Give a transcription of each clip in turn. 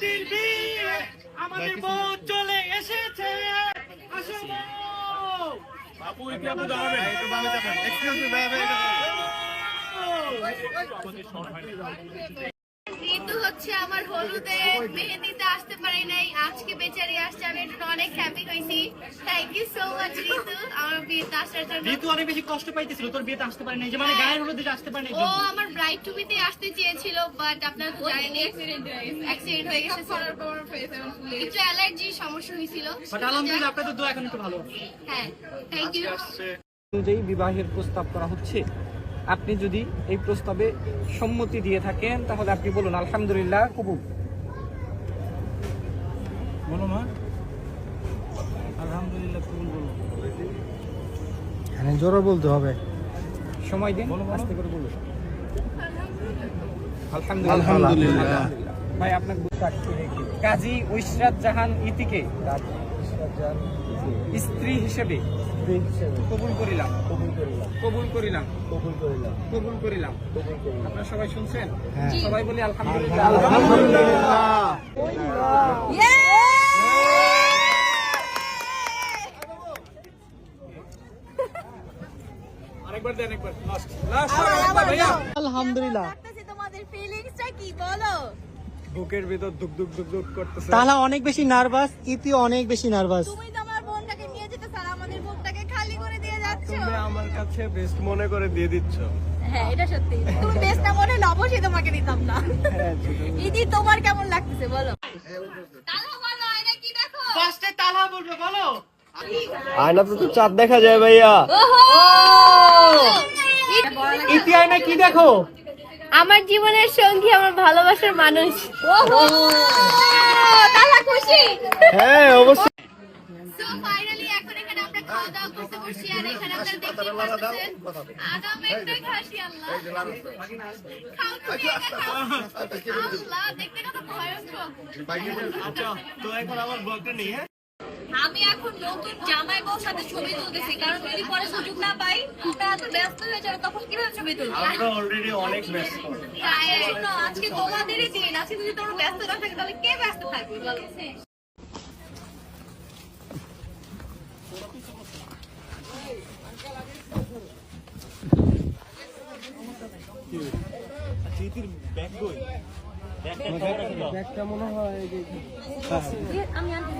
প্রীতির বিয়ে আমাদের বোধ চলে এসেছে। আপু একটু দাঁড়াবেন একটু বামে এক্সকিউজ মি ভাই ভাই ঋতু হচ্ছে আমার হলুদে মেহেদিতে আসতে পারি নাই আজকে বেচারি আসছে আমি একটু অনেক হ্যাপি হয়েছি। Thank you so much Ritu. আমার বিয়েতে আসার জন্য। ঋতু অনেক বেশি কষ্ট পাইতেছিল তোর বিয়েতে আসতে পারে নাই যে মানে গায়ের হলুদে আসতে পারে নাই ও আমার ব্রাইড টু বিতে আসতে চেয়েছিল বাট আপনারা তো জানেনই অ্যাক্সিডেন্ট হয়ে গেছে। একটু অ্যালার্জি সমস্যা হয়েছিল। বাট আলহামদুলিল্লাহ আপনাদের দোয়া এখন একটু ভালো। হ্যাঁ থ্যাংক ইউ অনুযায়ী বিবাহের প্রস্তাব করা হচ্ছে। আপনি যদি এই প্রস্তাবে সম্মতি দিয়ে থাকেন তাহলে আপনি বলুন আলহামদুলিল্লাহ কবুল। বলো মা। আলহামদুলিল্লাহ কবুল বলো। হ্যাঁ জোরে বলতে হবে। সময় দিন বলো, বলো। আস্তে করে বলুন। আলহামদুলিল্লাহ। আলহামদুলিল্লাহ। ভাই আপনার কাজী ঐশরাত জাহান ইতিকে। স্ত্রী হিসেবে কবুল করিলাম। কবুল করিলাম। কবুল করিলাম। আপনারা সবাই শুনছেন? হ্যাঁ। সবাই বলি আলহামদুলিল্লাহ। আরেকবার দেন একবার। লাস্ট আলহামদুলিল্লাহ। তোমাদের ফিলিংসটা কি বলো। বুকের ভিতর দুক দুক দুক দুক করতেছে। তাহলে অনেক বেশি নার্ভাস ইতি অনেক বেশি নার্ভাস। তুমি তো আমার বোনটাকে নিয়ে যেতে স্যার আমাদের বুকটাকে খালি করে দিয়ে যাচ্ছ। তুমি আমার কাছে বেস্ট মনে করে দিয়ে দিচ্ছ। হ্যাঁ এটা সত্যি। তুমি বেস্টটা মনে হলে অবশ্যই তোমাকে দিতাম না। ইদি তোমার কেমন লাগতেছে বলো? তালা বলো এটা কি দেখো? ফার্স্টে তালা বলবে বলো। আয়নাতে তো চাঁদ দেখা যায় ভাইয়া। ইতি আয়না কি দেখো? আমার জীবনের সঙ্গী আমার ভালোবাসার মানুষ। তালা খুশি? হ্যাঁ অবশ্যই। সো ফাইনালি এখন এখানে আমরা খাওয়া দাওয়া করতে বসছি আর এখানে আপনারা দেখতে পাচ্ছেন আদম একটা খাসি আল্লাহ। খাও তুমি একা খাও। আল্লাহ দেখতে কত ভয়ঙ্কর। আচ্ছা তো এখন আমার বলতে নেই হ্যাঁ? আমি এখন নতুন জামাই বউর সাথে ছবি তুলতেছি কারণ যদি পরে সুযোগ না পাই আমরা এত ব্যস্ত হয়ে যাব তখন কীভাবে ছবি তুলবো? আমরা অলরেডি অনেক ব্যস্ত। তাই শোনো, আজকে তোমাদেরই দিন আজকে যদি তোমরা ব্যস্ত না থাকে তাহলে কে ব্যস্ত থাকবে বলো? স্মৃতির ব্যাগ কই একটা মনে হয় আমি আনতে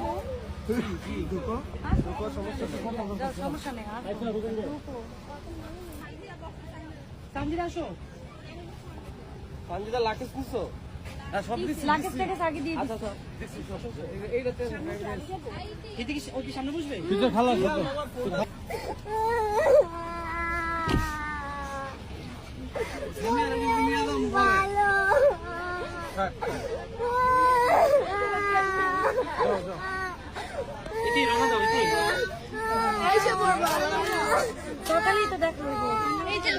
লাকেশ নিছো আচ্ছা সব এই- এইটাতে ইতি কি ও সামনে বসবে দাও ইতি সকালেই তো দেখো এই যে